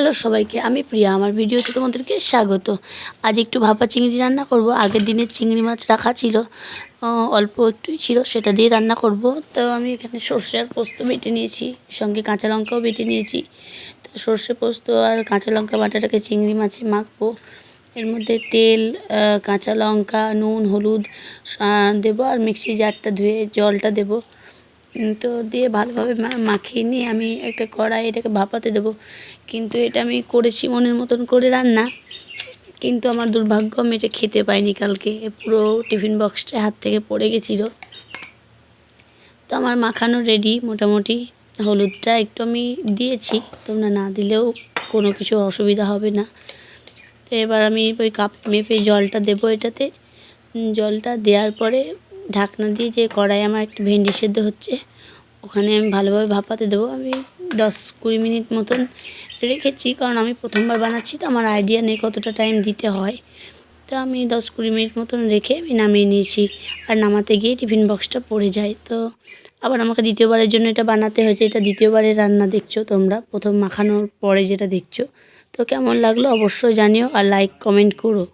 Hello সবাইকে, আমি প্রিয়া। আমার ভিডিওতে তোমাদেরকে স্বাগত। আজ একটু ভাপা চিংড়ি রান্না করব। আগের দিনের চিংড়ি মাছ রাখা ছিল। অল্প একটুই ছিল, সেটা দিয়ে রান্না করব। তো আমি এখানে সর্ষে আর পোস্ত বেটে নিয়েছি, সঙ্গে কাঁচা লঙ্কাও বেটে নিয়েছি। তো সর্ষে পোস্ত আর কাঁচা লঙ্কা বাটাটাকে চিংড়ি মাছে মাখবো। এর মধ্যে তেল কাঁচা লঙ্কা, নুন, হলুদ দেবো। আর মিক্সি জারটা ধুয়ে জলটা দেবো। তো দিয়ে ভালোভাবে মাখিয়ে নিয়ে আমি একটা কড়াই, এটাকে ভাপাতে দেবো। কিন্তু এটা আমি করেছি মনের মতন করে রান্না। কিন্তু আমার দুর্ভাগ্য, আমি এটা খেতে পাইনি কালকে। পুরো টিফিন বক্সটা হাত থেকে পড়ে গেছিল। তো আমার মাখানো রেডি মোটামুটি। হলুদটা একটু আমি দিয়েছি। তোমরা না দিলেও কোনো কিছু অসুবিধা হবে না। তো এবার আমি ওই কাপ মেপে জলটা দেবো এটাতে। জলটা দেওয়ার পরে ঢাকনা দিয়ে যে কড়াই আমার একটু ভেন্ডি সেদ্ধ হচ্ছে, ওখানে আমি ভালোভাবে ভাপাতে দেবো। আমি দশ কুড়ি মিনিট মতন রেখেছি, কারণ আমি প্রথমবার বানাচ্ছি, তো আমার আইডিয়া নেই কতটা টাইম দিতে হয়। তো আমি দশ কুড়ি মিনিট মতন রেখে আমি নামিয়ে নিয়েছি, আর নামাতে গিয়ে টিফিন বক্সটা পড়ে যায়। তো আবার আমাকে দ্বিতীয়বারের জন্য এটা বানাতে হয়েছে, এটা দ্বিতীয়বারের রান্না দেখছ তোমরা, প্রথম মাখানোর পরে যেটা দেখছ। তো কেমন লাগল অবশ্যই জানিও, আর লাইক কমেন্ট করো।